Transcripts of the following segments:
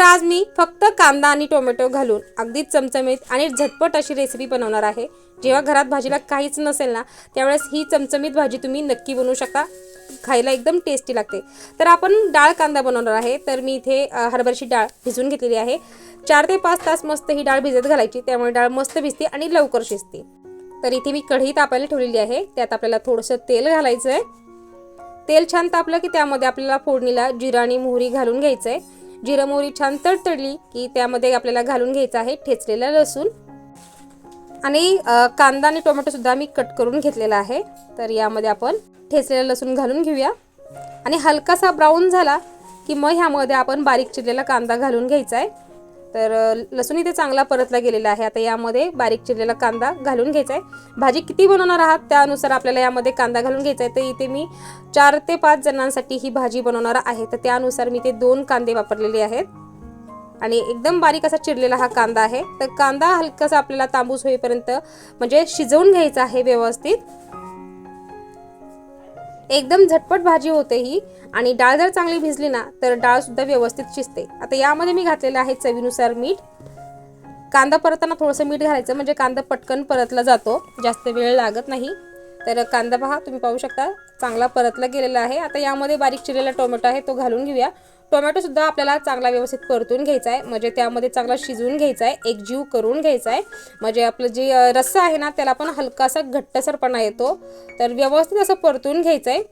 तर आज मी फक्त कांदा आणि टोमॅटो घालून अगदी चमचमीत आणि झटपट अशी रेसिपी बनवणार आहे. जेव्हा घरात भाजीला काहीच नसेल ना त्यावेळेस ही चमचमीत भाजी तुम्ही नक्की बनवू शकता. खायला एकदम टेस्टी लागते. तर आपण डाळ कांदा बनवणार आहे. तर मी इथे अ, हरभऱ्याची डाळ भिजवून घेतलेली आहे. चार ते पाच तास मस्त ही डाळ भिजत घालायची. त्यामुळे डाळ मस्त भिजते आणि लवकर शिजते. तर इथे मी कढई तापायला ठेवलेली आहे. त्यात आपल्याला थोडंसं तेल घालायचं आहे तेल छान तापलं की त्यामध्ये आपल्याला फोडणीला जिरा आणि मोहरी घालून घ्यायचं आहे जिरं मोहरी छान तडतडली की त्यामध्ये आपल्याला घालून घ्यायचं आहे ठेचलेला लसूण. आणि कांदा आणि टोमॅटोसुद्धा मी कट करून घेतलेला आहे. तर यामध्ये आपण ठेचलेला लसूण घालून घेऊया. आणि हलकासा ब्राऊन झाला की मग ह्यामध्ये आपण बारीक चिरलेला कांदा घालून घ्यायचा आहे. तर लसूण इथे चांगला परतला गेलेला आहे. आता यामध्ये बारीक चिरलेला कांदा घालून घ्यायचा आहे. भाजी किती बनवणार आहात त्यानुसार आपल्याला यामध्ये कांदा घालून घ्यायचा आहे. तर इथे मी चार ते पाच जणांसाठी ही भाजी बनवणार आहे. तर त्यानुसार मी ते दोन कांदे वापरलेले आहेत. आणि एकदम बारीक असा चिरलेला हा कांदा आहे. तर कांदा हलकासा आपल्याला तांबूस होईपर्यंत म्हणजे शिजवून घ्यायचा आहे व्यवस्थित. एकदम झटपट भाजी होते ही आणि डाळ जर चांगली भिजली ना तर डाळसुद्धा व्यवस्थित शिजते. आता यामध्ये मी घातलेलं आहे चवीनुसार मीठ. कांदा परतताना थोडंसं मीठ घालायचं म्हणजे कांदा पटकन परतला जातो. जास्त वेळ लागत नाही. तर कांदा पहा तुम्ही पाहू शकता चांगला परतला गेलेला आहे. आता यामध्ये बारीक चिरलेला टोमॅटो आहे तो घालून घेऊया. टोमॅटो सुद्धा आपल्याला चांगला व्यवस्थित परतून घ्यायचा आहे. म्हणजे त्यामध्ये चांगला शिजवून घ्यायचा आहे. एक जीव करून घ्यायचा आहे. म्हणजे आपलं जे रस्स रस्सा आहे ना त्याला पण हलकासा घट्टसरपणा येतो. तर व्यवस्थित असं परतून घ्यायचं आहे.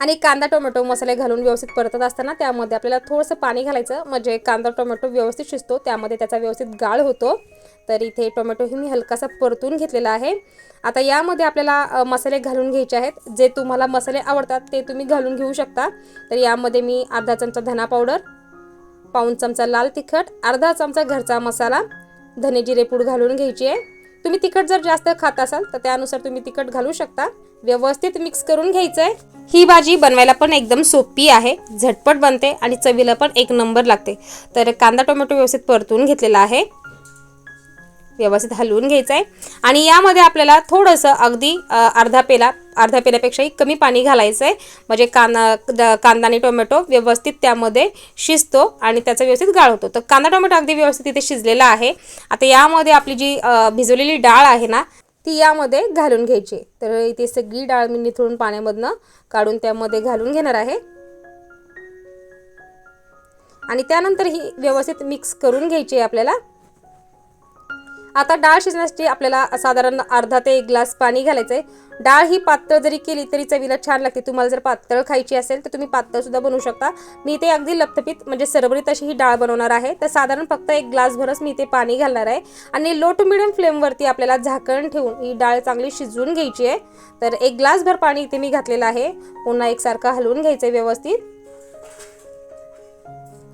आणि कांदा टोमॅटो मसाले घालून व्यवस्थित परतत असताना त्यामध्ये आपल्याला थोडंसं पाणी घालायचं. म्हणजे कांदा टोमॅटो व्यवस्थित शिजतो. त्यामध्ये त्याचा व्यवस्थित गाळ होतो. तर इथे टोमॅटोही मी हलकासा परतून घेतलेला आहे. आता यामध्ये आपल्याला मसाले घालून घ्यायचे आहेत. जे तुम्हाला मसाले आवडतात ते तुम्ही घालून घेऊ शकता. तर यामध्ये मी अर्धा चमचा धना पावडर पाऊण चमचा लाल तिखट अर्धा चमचा घरचा मसाला धने जिरे पूड घालून घ्यायची आहे. तुम्ही तिखट जर जास्त खात असाल तर त्यानुसार तुम्ही तिखट घालू शकता. व्यवस्थित मिक्स करून घ्यायचं आहे. ही भाजी बनवायला पण एकदम सोपी आहे झटपट बनते आणि चवीला पण एक नंबर लागते. तर कांदा टोमॅटो व्यवस्थित परतून घेतलेला आहे. व्यवस्थित हलवून घ्यायचं आहे आणि यामध्ये आपल्याला थोडंसं अगदी अर्धा पेला अर्धा पेल्यापेक्षाही कमी पाणी घालायचं आहे म्हणजे कांदा द- कांदा आणि टोमॅटो व्यवस्थित त्यामध्ये शिजतो आणि त्याचा व्यवस्थित गाळ होतो. तर कांदा टोमॅटो अगदी व्यवस्थित इथे शिजलेला आहे. आता यामध्ये आपली जी भिजवलेली डाळ आहे ना ती यामध्ये घालून घ्यायची. आहे. तर इथे सगळी डाळ मी निथळून पाण्यामधनं काढून त्यामध्ये घालून घेणार आहे. आणि त्यानंतर ही व्यवस्थित मिक्स करून घ्यायची आहे आपल्याला. आता डाळ शिजण्यासाठी आपल्याला साधारण अर्धा ते एक ग्लास पाणी घालायचं आहे डाळ ही पातळ जरी केली तरी चवीला छान लागते. तुम्हाला जर पातळ खायची असेल तर तुम्ही पातळ सुद्धा बनवू शकता. मी इथे अगदी लपथपीत म्हणजे सरबरीत अशी ही डाळ बनवणार आहे. तर साधारण फक्त एक ग्लासभरच मी इथे पाणी घालणार आहे. आणि लो टू मिडियम फ्लेमवरती आपल्याला झाकण ठेवून ही डाळ चांगली शिजवून घ्यायची आहे. तर एक ग्लासभर पाणी इथे मी घातलेलं आहे. पुन्हा एकसारखं हलवून घ्यायचं आहे व्यवस्थित.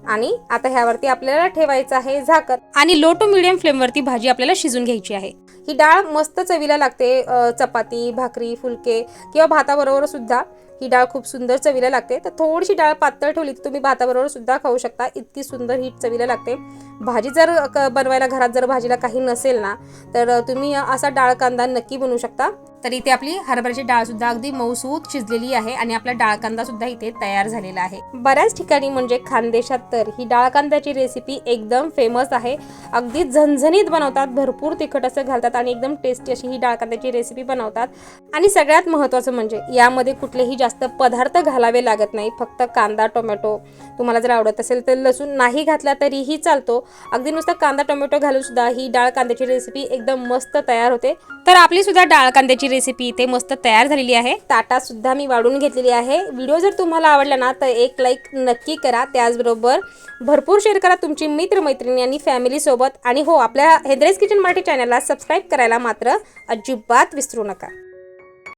आणि आता ह्यावरती आपल्याला ठेवायचं आहे झाकण. आणि लो टू मिडियम फ्लेमवरती भाजी आपल्याला शिजून घ्यायची आहे. ही डाळ मस्त चवीला लागते चपाती भाकरी फुलके किंवा भाताबरोबर सुद्धा. ही डाळ खूप सुंदर चवीला लागते. तर थोडीशी डाळ पातळ ठेवली तर तुम्ही भाताबरोबर सुद्धा खाऊ शकता. इतकी सुंदर ही चवीला लागते. भाजी जर क- बनवायला घरात जर भाजीला काही नसेल ना तर तुम्ही असा डाळ कांदा नक्की बनवू शकता. तर इथे आपली हरभऱ्याची डाळ सुद्धा अगदी मऊसूत शिजलेली आहे आणि आपला डाळ कांदा सुद्धा इथे तयार झालेला आहे. बऱ्याच ठिकाणी म्हणजे खानदेशात तर ही डाळ कांद्याची रेसिपी एकदम फेमस आहे. अगदी झणझणीत बनवतात भरपूर तिखट असं घालतात आणि एकदम टेस्टी अशी ही डाळ कांद्याची रेसिपी बनवतात. आणि सगळ्यात महत्त्वाचं म्हणजे यामध्ये कुठलेही जास्त पदार्थ घालावे लागत नाही. फक्त कांदा टोमॅटो तुम्हाला जर आवडत असेल तर लसूण नाही घातला तरीही चालतो. अगदी नुसतं कांदा टोमॅटो घालून सुद्धा ही डाळ कांद्याची रेसिपी एकदम मस्त तयार होते. तर आपली सुद्धा डाळ कांद्याची रेसिपी इथे मस्त तयार झालेली आहे. ताटात सुद्धा मी वाढून घेतलेली आहे. व्हिडिओ जर तुम्हाला आवडला ना तर एक लाईक नक्की करा. त्याचबरोबर भरपूर शेअर करा तुमची मित्रमैत्रिणी आणि फॅमिलीसोबत आणि हो आपल्या हेद्रेस किचन मराठी चॅनलला सबस्क्राईब करायला मात्र अजिबात विसरू नका.